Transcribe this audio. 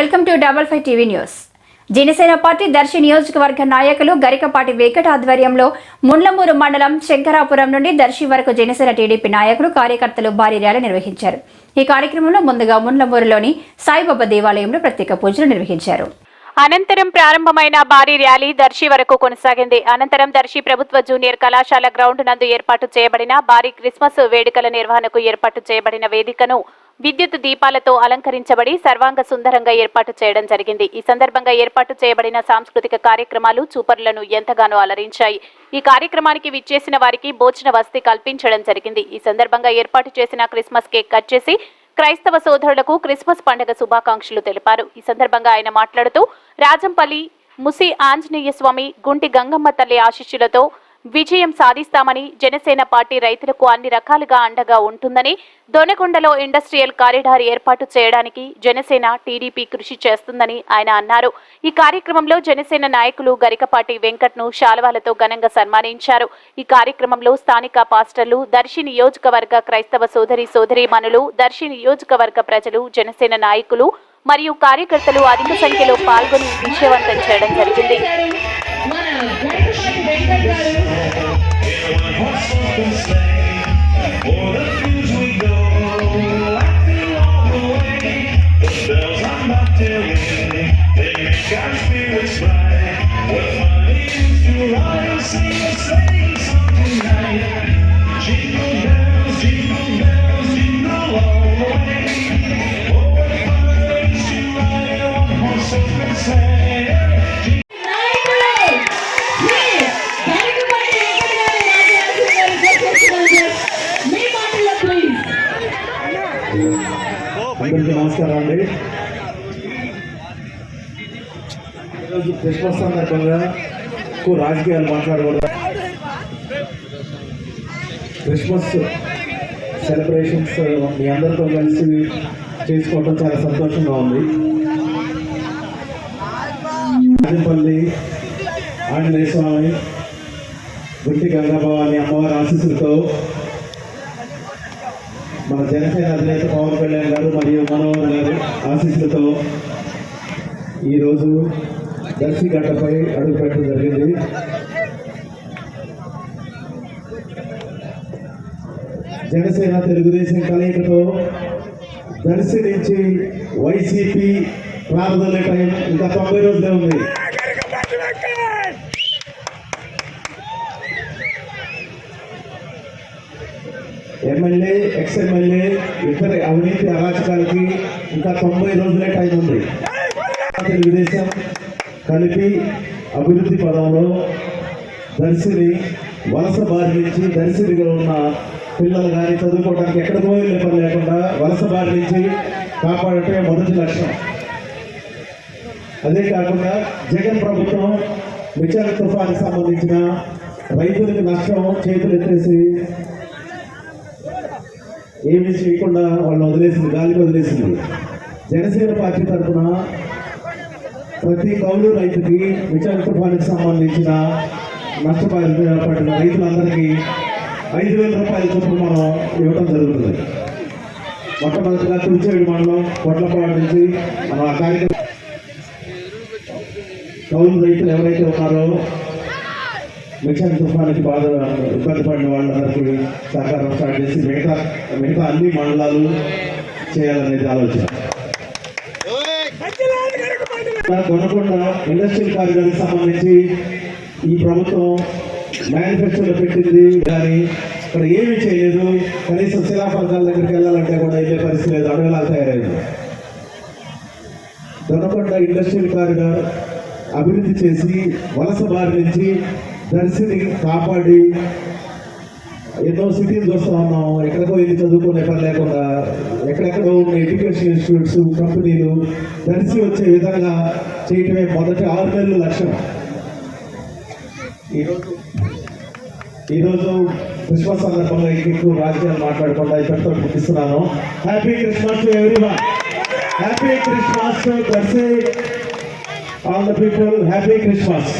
Welcome to double five TV news. Janasena party Darsi నియోజకవర్గ నాయకులు గరికపాటి వెంకట ఆధ్వర్యంలో ముండ్లమూరు మండలం శంకరాపురం నుండి దర్శి వరకు జనసేన టీడీపీ నాయకులు కార్యకర్తలు భారీ ర్యాలీ నిర్వహించారు. ఈ కార్యక్రమంలో ముందుగా ముండ్లమూరులోని సాయిబాబా దేవాలయంలో ప్రత్యేక పూజలు నిర్వహించారు. అనంతరం ప్రారంభమైన భారీ ర్యాలీ దర్శి వరకు కొనసాగింది. అనంతరం దర్శి ప్రభుత్వ జూనియర్ కళాశాల గ్రౌండ్ నందు ఏర్పాటు చేయబడిన భారీ క్రిస్మస్ వేడుకల నిర్వహణకు ఏర్పాటు చేయబడిన వేదికను విద్యుత్ దీపాలతో అలంకరించబడి సర్వాంగ సుందరంగా ఏర్పాటు చేయడం జరిగింది. ఈ సందర్భంగా ఏర్పాటు చేయబడిన సాంస్కృతిక కార్యక్రమాలు చూపరులను ఎంతగానో అలరించాయి. ఈ కార్యక్రమానికి విచ్చేసిన వారికి భోజన వసతి కల్పించడం జరిగింది. ఈ సందర్భంగా ఏర్పాటు చేసిన క్రిస్మస్ కేక్ కట్ చేసి క్రైస్తవ సోదరులకు క్రిస్మస్ పండుగ శుభాకాంక్షలు తెలిపారు. ఈ సందర్భంగా ఆయన మాట్లాడుతూ రాజంపల్లి ముసి ఆంజనేయ స్వామి గుంటి గంగమ్మ తల్లి ఆశీస్సులతో విజయం సాధిస్తామని జనసేన పార్టీ రైతులకు అన్ని రకాలుగా అండగా ఉంటుందని దొనకొండలో ఇండస్ట్రియల్ కారిడార్ ఏర్పాటు చేయడానికి జనసేన టీడీపీ కృషి చేస్తుందని ఆయన అన్నారు. ఈ కార్యక్రమంలో జనసేన నాయకులు గరికపాటి వెంకట్ను శాల్వాలతో ఘనంగా సన్మానించారు. ఈ కార్యక్రమంలో స్థానిక పాస్టర్లు దర్శి నియోజకవర్గ క్రైస్తవ సోదరి సోదరీమణులు దర్శి నియోజకవర్గ ప్రజలు జనసేన నాయకులు మరియు కార్యకర్తలు అధిక సంఖ్యలో పాల్గొని విజయవంతం చేయడం జరిగింది. Deus. ఈరోజు క్రిస్మస్ సందర్భంగా ఎక్కువ రాజకీయాలు మాట్లాడకూడదు. క్రిస్మస్ సెలబ్రేషన్స్ uh, మీ అందరితో కలిసి చేసుకోవడం చాలా సంతోషంగా ఉంది. రాజపల్లి ఆంజనేయ స్వామి గుంటి గంగాభవాని అమ్మవారి ఆశీస్సులతో మన జనసేన అధినేత పవన్ కళ్యాణ్ గారు మరియు మనోహర్ గారు ఆశీస్సులతో ఈరోజు దర్శి గడ్డపై అడుగు పెట్టడం జరిగింది. జనసేన తెలుగుదేశం కలయికతో దర్శి నుంచి వైసీపీ ప్రారంభమయ్యే టైం ఇంకా తొంభై రోజులే ఉంది. ఎమ్మెల్యే ఎక్స్ ఎమ్మెల్యే ఇతర అవినీతి అరాచకాలకి ఇంకా తొంభై రోజులే టైం ఉంది. తెలుగుదేశం కలిపి అభివృద్ధి పదంలో దర్శిని వలస బారి నుంచి దర్శినిగా ఉన్న పిల్లలు కానీ చదువుకోవడానికి ఎక్కడికో వెళ్ళే పని లేకుండా వలస బారి నుంచి కాపాడటమే మొదటి లక్ష్యం. అదే కాకుండా జగన్ ప్రభుత్వం విచార తుఫానికి సంబంధించిన రైతులకు నష్టం చేతులు ఎత్తేసి ఏమి చేయకుండా వాళ్ళు వదిలేసింది గాలికి వదిలేసింది. జనసేన పార్టీ తరఫున ప్రతి కౌలు రైతుకి విచారణ తుఫానికి సంబంధించిన నష్టపరిన పడిన రైతులందరికీ ఐదు వేల రూపాయల చొప్పున మనం ఇవ్వడం జరుగుతుంది. మొట్టమొదటిగా తుడిచేడు మండలం కొట్లపాడు నుంచి మనం ఆ కార్యక్రమం కౌలు రైతులు ఎవరైతే ఉన్నారో మిషన్ తుఫానికి బాధ ఇబ్బంది పడిన వాళ్ళందరికీ సహకారం స్టార్ట్ చేసి మిగతా మిగతా అన్ని మండలాలు చేయాలనేది ఆలోచన. గొనకొండ ఇండస్ట్రియల్ కారిడార్కి సంబంధించి ఈ ప్రభుత్వం మేనిఫెస్టోలో పెట్టింది. కానీ ఇక్కడ ఏమీ చేయలేదు. కనీసం శిలాఫలకాల దగ్గరికి వెళ్ళాలంటే కూడా వెళ్ళే పరిస్థితి లేదు. అడగలా తయారైంది. దొనకొండ ఇండస్ట్రియల్ కారిడార్ అభివృద్ధి చేసి వలస బారి నుంచి దర్శిని కాపాడి ఎన్నో సిటీలు చూస్తా ఉన్నాం ఎక్కడికో వెళ్ళి చదువుకునే పని లేకుండా ఎక్కడెక్కడో ఉన్న ఎడ్యుకేషన్ ఇన్స్టిట్యూట్స్ కంపెనీలు దర్శి వచ్చే విధంగా చేయటమే మొదటి ఆరు నెలలు లక్ష్యం. ఈరోజు ఈరోజు క్రిస్మస్ సందర్భంగా ఎక్కువ రాజకీయాలు మాట్లాడకుండా ఇక్కడితో ముగిస్తున్నాను. Happy Christmas to everyone happy Christmas Darsi all the people happy Christmas